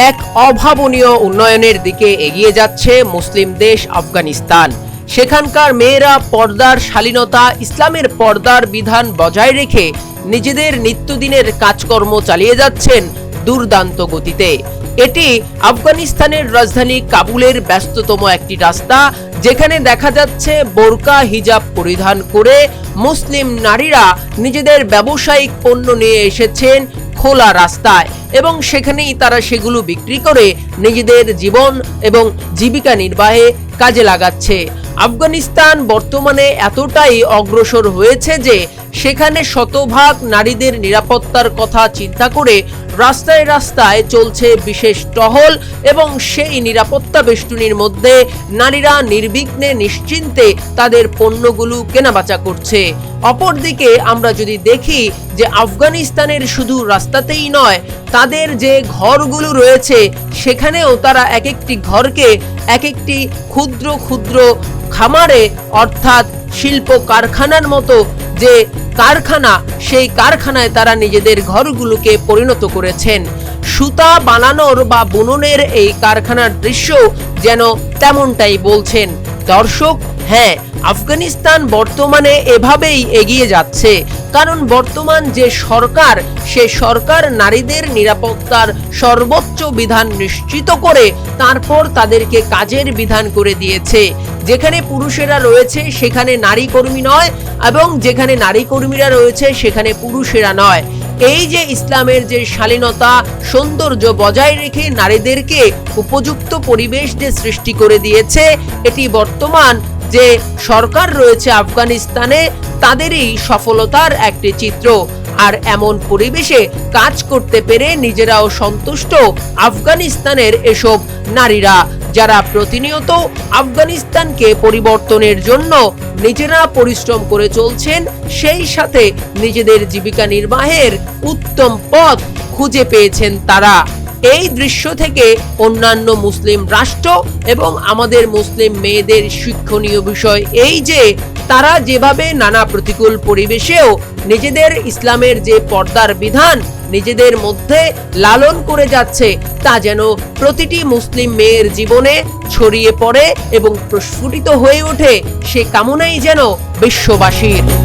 এক অভাবনীয় উন্নয়নের দিকে এগিয়ে যাচ্ছে মুসলিম দেশ আফগানিস্তান। সেখানকার মেয়েরা পর্দার শালীনতা, ইসলামের পর্দার বিধান বজায় রেখে নিজেদের নিত্যদিনের কাজকর্ম চালিয়ে যাচ্ছেন দুর্দান্ত গতিতে। এটি আফগানিস্তানের রাজধানী কাবুলের ব্যস্ততম একটি রাস্তা, যেখানে দেখা যাচ্ছে বোরকা, হিজাব পরিধান করে মুসলিম নারীরা নিজেদের ব্যবসায়িক পণ্য নিয়ে এসেছেন খোলা রাস্তায় এবং সেখানেই তারা সেগুলো বিক্রি করে নিজেদের জীবন এবং জীবিকা নির্বাহে কাজে লাগাচ্ছে। আফগানিস্তান বর্তমানে এতটাই অগ্রসর হয়েছে যে সেখানে শতভাগ নারীদের নিরাপত্তার কথা চিন্তা করে রাস্তায় রাস্তায় চলছে বিশেষ টহল এবং সেই নিরাপত্তা বেষ্টনীর মধ্যে নারীরা নির্বিঘ্নে নিশ্চিন্তে তাদের পণ্যগুলো কেনাবেচা করছে। অপরদিকে আমরা যদি দেখি যে আফগানিস্তানের শুধু রাস্তাতেই নয়, তাদের যে ঘরগুলো রয়েছে, সেখানেও তারা এক একটি ঘরকে এক একটি ক্ষুদ্র ক্ষুদ্র খামারে অর্থাৎ শিল্প কারখানার মতো যে কারখানা, সেই কারখানায় তারা নিজেদের ঘরগুলোকে পরিণত করেছেন। সুতা বানানোর বা বুননের এই কারখানার দৃশ্য যেন তেমনটাই বলছেন। দর্শক হ্যাঁ আফগানিস্তান বর্তমানে এভাবেই এগিয়ে যাচ্ছে। কারণ বর্তমান যে সরকার, সে সরকার নারীদের নিরাপত্তার সর্বোচ্চ বিধান নিশ্চিত করে তারপর তাদেরকে কাজের বিধান করে দিয়েছে। যেখানে পুরুষেরা রয়েছে, সেখানে নারী কর্মী নয় এবং যেখানে নারী কর্মীরা রয়েছে, সেখানে পুরুষেরা নয়। এই যে ইসলামের যে শালীনতা, সৌন্দর্য বজায় রেখে নারীদেরকে উপযুক্ত পরিবেশ যে সৃষ্টি করে দিয়েছে, এটি বর্তমান যে সরকার রয়েছে আফগানিস্তানে, তাদেরই সফলতার একটি চিত্র। আর এমন পরিবেশে কাজ করতে পেরে নিজেরাও সন্তুষ্ট আফগানিস্তানের এসব নারীরা, যারা প্রতিনিয়ত আফগানিস্তানকে পরিবর্তনের জন্য নিজেরা পরিশ্রম করে চলছেন, সেই সাথে নিজেদের জীবিকা নির্বাহের উত্তম পথ খুঁজে পেয়েছেন তারা। এই দৃশ্য থেকে অন্যান্য মুসলিম রাষ্ট্র এবং আমাদের মুসলিম মেয়েদের শিক্ষণীয় বিষয় এই যে তারা যেভাবে নানা প্রতিকূল পরিবেশেও নিজেদের ইসলামের যে পর্দার বিধান নিজেদের মধ্যে লালন করে যাচ্ছে, তা যেন প্রতিটি মুসলিম মেয়ের জীবনে ছড়িয়ে পড়ে এবং প্রস্ফুটিত হয়ে ওঠে, সে কামনাই যেন বিশ্ববাসীর।